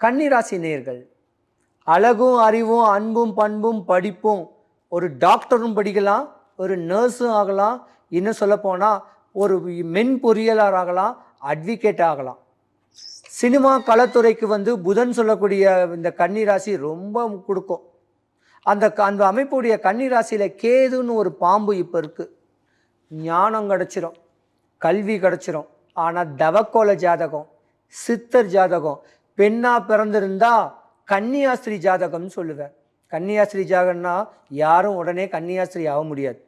கன்னிராசி நேர்கள் அழகும் அறிவும் அன்பும் பண்பும் படிப்பும் ஒரு டாக்டரும் படிக்கலாம் ஒரு நர்ஸும் ஆகலாம் இன்னும் சொல்லப்போனால் ஒரு மென் பொறியியலாளர் ஆகலாம் அட்வொகேட் ஆகலாம். சினிமா கலைத்துறைக்கு வந்து புதன் சொல்லக்கூடிய இந்த கன்னிராசி ரொம்ப கொடுக்கும். அந்த க- அந்த அமைப்புடைய கன்னிராசியில் கேதுன்னு ஒரு பாம்பு இப்போ இருக்குது ஞானம் கிடச்சிரும் கல்வி கிடச்சிரும். ஆனால் தவக்கோல ஜாதகம் சித்தர் ஜாதகம் பெண்ணா பிறந்திருந்தா கன்னியாஸ்திரி ஜாதகம்னு சொல்லுவேன் கன்னியாஸ்திரி ஜாதகம்னா யாரும் உடனே கன்னியாஸ்திரி ஆக முடியாது.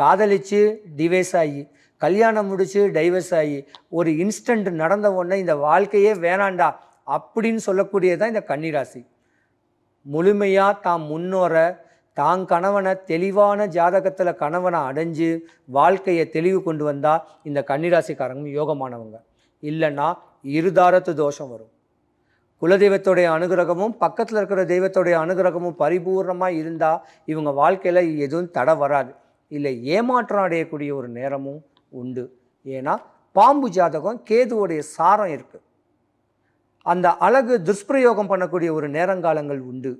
காதலிச்சு டிவைஸ் ஆகி கல்யாணம் முடிச்சு டைவர்ஸ் ஆகி ஒரு இன்ஸ்டன்ட் நடந்த உடனே இந்த வாழ்க்கையே வேணாண்டா அப்படின்னு சொல்லக்கூடியதான் இந்த கன்னிராசி. முழுமையாக தாம் முன்னோர தான் கணவனை தெளிவான ஜாதகத்தில் கணவனை அடைஞ்சு வாழ்க்கையை தெளிவு கொண்டு வந்தால் இந்த கன்னிராசிக்காரங்க யோகமானவங்க. இல்லைன்னா இருதாரத்து தோஷம் வரும். குலதெய்வத்துடைய அனுகிரகமும் பக்கத்தில் இருக்கிற தெய்வத்துடைய அனுகிரகமும் பரிபூர்ணமாக இருந்தால் இவங்க வாழ்க்கையில் எதுவும் தடை வராது. இல்லை ஏமாற்றம் அடையக்கூடிய ஒரு நேரமும் உண்டு. ஏன்னா பாம்பு ஜாதகம் கேதுவுடைய சாரம் இருக்குது அந்த அழகு துஷ்பிரயோகம் பண்ணக்கூடிய ஒரு நேரங்காலங்கள் உண்டு.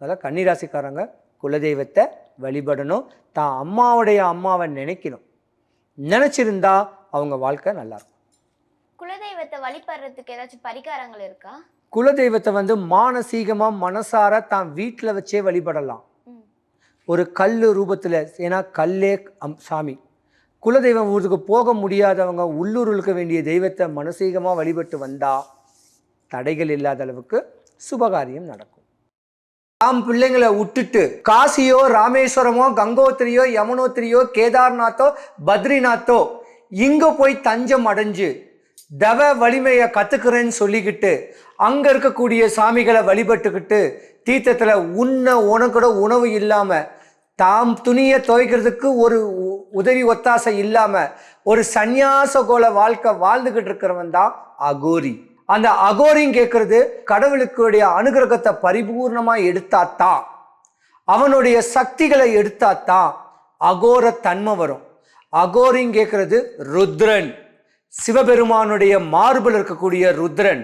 அதனால் கன்னிராசிக்காரங்க குலதெய்வத்தை வழிபடணும். தான் அம்மாவுடைய அம்மாவை நினைக்கணும். நினச்சிருந்தா அவங்க வாழ்க்கை நல்லாயிருக்கும் குலதெய்வத்தை வழிபடுறதுக்கு ஏதாச்சும் பரிகாரங்கள் இருக்கா? குலதெய்வத்தை வந்து மானசீகமாக மனசார தான் வீட்டில் வச்சே வழிபடலாம். ஒரு கல் ரூபத்தில் ஏன்னா கல்லே அம் சாமி. குலதெய்வம் ஊருக்கு போக முடியாதவங்க உள்ளூர் இருக்க வேண்டிய தெய்வத்தை மனசீகமாக வழிபட்டு வந்தா தடைகள் இல்லாத அளவுக்கு சுபகாரியம் நடக்கும். தாம் பிள்ளைங்களை விட்டுட்டு காசியோ ராமேஸ்வரமோ கங்கோத்திரியோ யமுனோத்திரியோ கேதார்நாத்தோ பத்ரிநாத்தோ இங்க போய் தஞ்சம் அடைஞ்சு தவ வலிமையை கத்துக்கிறேன்னு சொல்லிக்கிட்டு அங்கே இருக்கக்கூடிய சாமிகளை வழிபட்டுக்கிட்டு தீர்த்தத்தில் உண்ண உனக்கூட உணவு இல்லாமல் தாம் துணியை துவைக்கிறதுக்கு ஒரு உ- உதவி ஒத்தாசை இல்லாமல் ஒரு சந்நியாச கோல வாழ்க்கை வாழ்ந்துக்கிட்டு இருக்கிறவன் தான் அகோரி. அந்த அகோரியும் கேட்கறது கடவுளுக்குடைய அனுகிரகத்தை பரிபூர்ணமாக எடுத்தாத்தான் அவனுடைய சக்திகளை எடுத்தாத்தான் அகோர தன்மை வரும். அகோரியும் கேட்கறது ருத்ரன். சிவபெருமானுடைய மார்பில் இருக்கக்கூடிய ருத்ரன்.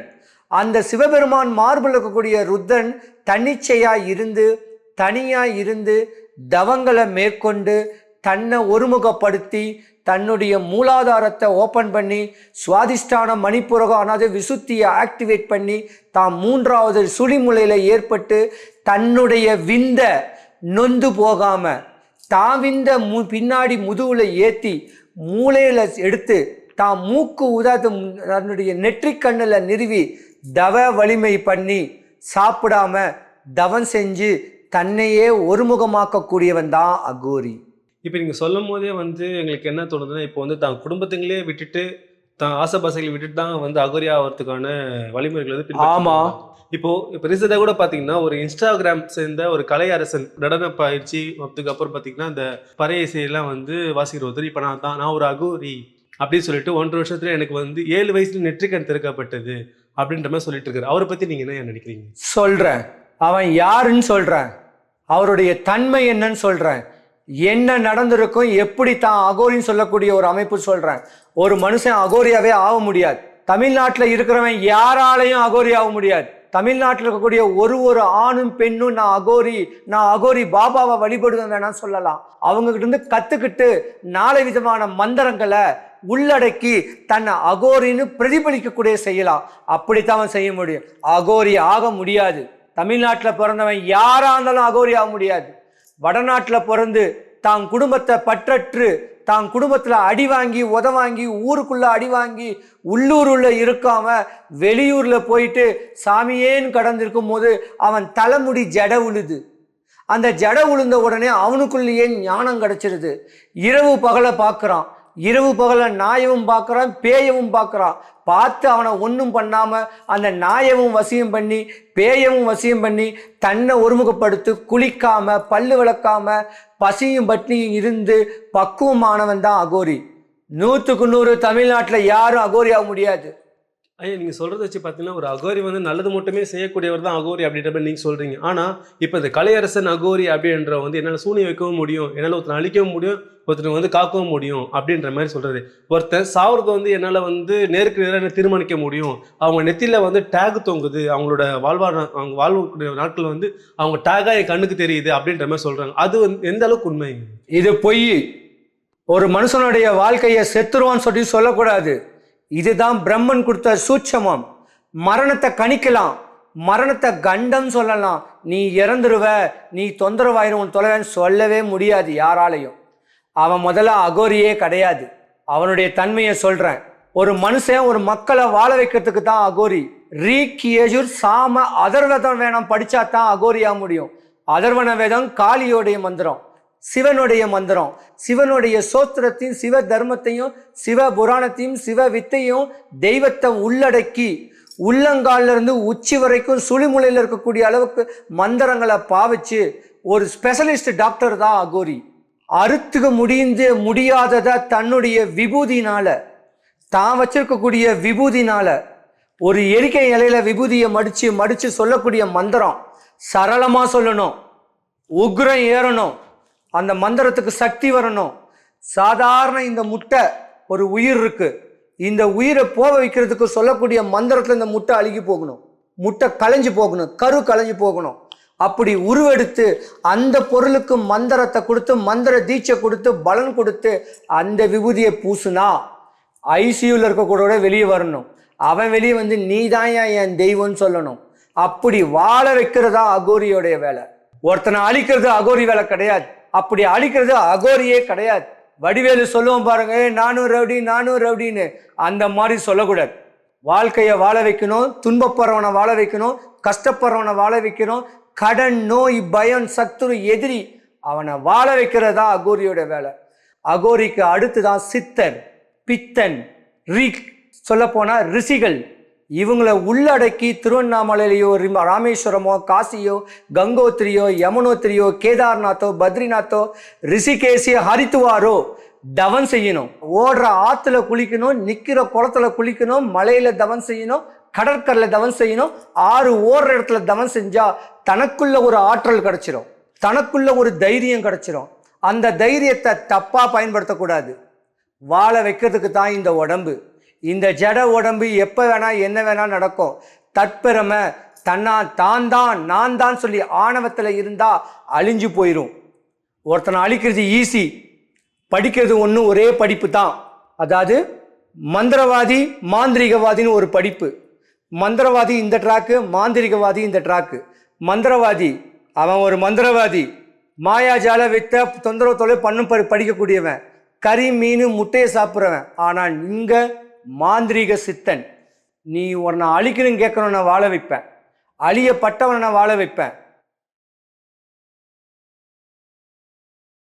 அந்த சிவபெருமான் மார்பில் இருக்கக்கூடிய ருத்தன் தன்னிச்சையாக இருந்து தனியாக இருந்து தவங்களை மேற்கொண்டு தன்னை ஒருமுகப்படுத்தி தன்னுடைய மூலாதாரத்தை ஓப்பன் பண்ணி சுவாதிஷ்டான மணிப்புரகம் அதாவது விசுத்தியை ஆக்டிவேட் பண்ணி தாம் மூன்றாவது சுழிமுலையில் ஏற்பட்டு தன்னுடைய விந்த நொந்து போகாமல் தான் விந்த மு பின்னாடி முதுவில் ஏற்றி மூளையில் எடுத்து தாம் மூக்கு உதாத்து தன்னுடைய நெற்றிக் கண்ணில் நிறுவி தவ வலிமை பண்ணி சாப்பிடாம தவம் செஞ்சு தன்னையே ஒருமுகமாக்கக்கூடியவன் தான் அகோரி இப்போ நீங்கள் சொல்லும் போதே வந்து எங்களுக்கு என்ன தோணுதுன்னா இப்போ வந்து தான் குடும்பத்துங்களே விட்டுட்டு தான் ஆசைபாசைகளை விட்டுட்டு தான் வந்து அகோரி ஆகிறதுக்கான வழிமுறைகள் வந்து பின்பற்றிட்டு ஆமா. இருக்காங்க. இப்போ இப்போ ரீசெண்டாக கூட பார்த்தீங்கன்னா ஒரு இன்ஸ்டாகிராம் சேர்ந்த ஒரு கலை அரசன் நடன பயிற்சி அதுக்கு அப்புறம் பார்த்தீங்கன்னா இந்த பறைய இசையெல்லாம் வந்து வாசிக்கிற ஒருத்தர் இப்போ நான் தான் நான் ஒரு அகோரி அப்படின்னு சொல்லிட்டு ஒன்றரை வருஷத்துல எனக்கு வந்து ஏழு வயசுல நெற்றிக்கண் திறக்கப்பட்டது அப்படின்ற மாதிரி சொல்லிட்டு இருக்காரு. அவரை பத்தி நீங்க என்ன நினைக்கிறீங்க? சொல்றேன். அவன் யாருன்னு சொல்றேன். அவருடைய தன்மை என்னன்னு சொல்றேன். என்ன நடந்திருக்கும் எப்படி தான் அகோரின்னு சொல்லக்கூடிய ஒரு அமைப்பு சொல்றேன். ஒரு மனுஷன் அகோரியாவே ஆக முடியாது. தமிழ்நாட்டில் இருக்கிறவன் யாராலையும் அகோரி ஆக முடியாது. தமிழ்நாட்டில் இருக்கக்கூடிய ஒரு ஒரு ஆணும் பெண்ணும் நான் அகோரி நான் அகோரி பாபாவை வழிபடுவேன் வேணாம் சொல்லலாம். அவங்ககிட்ட இருந்து கற்றுக்கிட்டு நாலு விதமான மந்திரங்களை உள்ளடக்கி தன்னை அகோரின்னு பிரதிபலிக்கக்கூடிய செய்யலாம் அப்படித்தான் அவன் செய்ய முடியும். அகோரி ஆக முடியாது. தமிழ்நாட்டில் பிறந்தவன் யாராக இருந்தாலும் அகோரி ஆக முடியாது. வடநாட்டில் பிறந்து தான் குடும்பத்தை பற்றற்று தான் குடும்பத்தில் அடி வாங்கி உத வாங்கி ஊருக்குள்ளே அடி வாங்கி உள்ளூருள்ள இருக்காம வெளியூரில் போயிட்டு சாமியேன்னு கடந்திருக்கும் போது அவன் தலைமுடி ஜட உழுது. அந்த ஜட உளுந்த உடனே அவனுக்குள்ளேயே ஞானம் கிடச்சிருது. இரவு பகலை பார்க்குறான். இரவு பகல நாயவும் பார்க்குறான் பேயவும் பார்க்குறான். பார்த்து அவனை ஒன்றும் பண்ணாமல் அந்த நாயவும் வசியம் பண்ணி பேயவும் வசியம் பண்ணி தன்னை ஒருமுகப்படுத்தி குளிக்காம பல்லு விளக்காம பசியும் பட்னியும் இருந்து பக்குவமானவன் தான் அகோரி. நூற்றுக்கு நூறு தமிழ்நாட்டில் யாரும் அகோரி ஆக முடியாது. ஐயா நீங்கள் சொல்கிறத வச்சு பார்த்தீங்கன்னா ஒரு அகோரி வந்து நல்லது மட்டுமே செய்யக்கூடியவர் தான் அகோரி அப்படின்ற மாதிரி நீங்கள் சொல்கிறீங்க ஆனால் இப்போ இந்த கலையரசன் அகோரி அப்படின்ற வந்து என்னால் சூனியம் வைக்கவும் முடியும் என்னால் ஒருத்தனை அழிக்கவும் முடியும் ஒருத்தனை வந்து காக்கவும் முடியும் அப்படின்ற மாதிரி சொல்கிறது ஒருத்தன் சாவறதை வந்து என்னால் வந்து நேருக்கு நேராக தீர்மானிக்க முடியும். அவங்க நெத்தியில் வந்து டேக் தொங்குது. அவங்களோட வாழ்வா அவங்க வாழ்வக்கூடிய நாட்கள் வந்து அவங்க டேக்காக என் கண்ணுக்கு தெரியுது அப்படின்ற மாதிரி சொல்கிறாங்க அது வந்து எந்த அளவுக்கு உண்மைங்க? இது பொய். ஒரு மனுஷனுடைய வாழ்க்கையை செத்துருவான்னு சொல்லி சொல்லக்கூடாது. இதுதான் பிரம்மன் கொடுத்த சூட்சமம். மரணத்தை கணிக்கலாம். மரணத்தை கண்டம் சொல்லலாம். நீ இறந்துருவ நீ தொந்தரவாயிரும் தொலைவேன்னு சொல்லவே முடியாது யாராலையும். அவன் முதல்ல அகோரியே கிடையாது. அவனுடைய தன்மையை சொல்கிறேன் ஒரு மனுஷன் ஒரு மக்களை வாழ வைக்கிறதுக்கு தான் அகோரி. ரீக்கியஜுர் சாம அதர்வதம் வேணாம் படித்தா தான் அகோரியாக முடியும். அதர்வன வேதம் காளியோடைய மந்திரம். சிவனுடைய மந்திரம். சிவனுடைய சோத்திரத்தையும் சிவ தர்மத்தையும் சிவ புராணத்தையும் சிவ வித்தையும் தெய்வத்தை உள்ளடக்கி உள்ளங்காலிருந்து உச்சி வரைக்கும் சுழிமுலையில் இருக்கக்கூடிய அளவுக்கு மந்திரங்களை பாவிச்சு ஒரு ஸ்பெஷலிஸ்ட் டாக்டர் தான் அகோரி. அறுத்துக்க முடிந்து முடியாததை தன்னுடைய விபூதினால தான் வச்சிருக்கக்கூடிய விபூதினால ஒரு எரிக்கை இலையில விபூதியை மடித்து மடித்து சொல்லக்கூடிய மந்திரம். சரளமாக சொல்லணும். உக்ரம் ஏறணும். அந்த மந்திரத்துக்கு சக்தி வரணும். சாதாரண இந்த முட்டை ஒரு உயிர் இருக்கு. இந்த உயிரை போக வைக்கிறதுக்கு சொல்லக்கூடிய மந்திரத்தில் இந்த முட்டை அழுகி போகணும். முட்டை களைஞ்சு போகணும். கரு களைஞ்சு போகணும். அப்படி உருவெடுத்து அந்த பொருளுக்கு மந்திரத்தை கொடுத்து மந்திர தீட்சை கொடுத்து பலன் கொடுத்து அந்த விபூதியை பூசுனா ஐசியூவில் இருக்கக்கூட வெளியே வரணும். அவன் வெளியே வந்து நீதான் என் தெய்வம்னு சொல்லணும்? அப்படி வாழ வைக்கிறதா அகோரியோடைய வேலை. ஒருத்தனை அழிக்கிறது அகோரி வேலை கிடையாது. அப்படி அழிக்கிறது அகோரியே கிடையாது. வடிவேலு சொல்லுவோம் பாருங்க நானும் ரவுடி நானும் ரவுடின்னு. அந்த மாதிரி சொல்லக்கூடாது. வாழ்க்கையை வாழ வைக்கணும் துன்பப்படுறவனை வாழ வைக்கணும் கஷ்டப்படுறவனை வாழ வைக்கணும். கடன் நோய் பயம் சத்துரு எதிரி அவனை வாழ வைக்கிறதா அகோரியோட வேலை. அகோரிக்கு அடுத்து தான் சித்தன் பித்தன் ரீக் சொல்லப்போனால் ரிஷிகள். இவங்களை உள்ளடக்கி திருவண்ணாமலையிலையோ ராமேஸ்வரமோ காசியோ கங்கோத்திரியோ யமுனோத்திரியோ கேதார்நாத்தோ பத்ரிநாத்தோ ரிஷிகேசி ஹரித்துவாரோ தவன் செய்யணும். ஓடுற ஆற்றுல குளிக்கணும் நிற்கிற குளத்துல குளிக்கணும் மலையில் தவன் செய்யணும் கடற்கரையில் தவன் செய்யணும் ஆறு ஓடுற இடத்துல தவன் செஞ்சால் தனக்குள்ள ஒரு ஆற்றல் கிடச்சிரும். தனக்குள்ள ஒரு தைரியம் கிடச்சிரும். அந்த தைரியத்தை தப்பாக பயன்படுத்தக்கூடாது. வாழ வைக்கிறதுக்கு தான் இந்த உடம்பு. இந்த ஜட உடம்பு எப்போ வேணால் என்ன வேணால் நடக்கும். தற்பெருமை தன்னா தான் தான் நான் தான் சொல்லி ஆணவத்தில் இருந்தால் அழிஞ்சு போயிடும் ஒருத்தனை அழிக்கிறது ஈஸி படிக்கிறது ஒன்று ஒரே படிப்பு தான். அதாவது மந்திரவாதி மாந்திரிகவாதின்னு ஒரு படிப்பு. மந்திரவாதி இந்த ட்ராக்கு மாந்திரிகவாதி இந்த ட்ராக்கு மந்திரவாதி அவன் ஒரு மந்திரவாதி. மாயாஜால வித்த தொந்தரவு தொலை பண்ணும் படிக்கக்கூடியவன். கறி மீன் முட்டையை சாப்பிட்றவன். ஆனால் இங்கே மாந்திரீக சித்தன். நீ உன்னை அழிக்கணும்னு கேட்கணும் நான் வாழ வைப்பேன். அழியப்பட்டவனை நான் வாழ வைப்பேன்.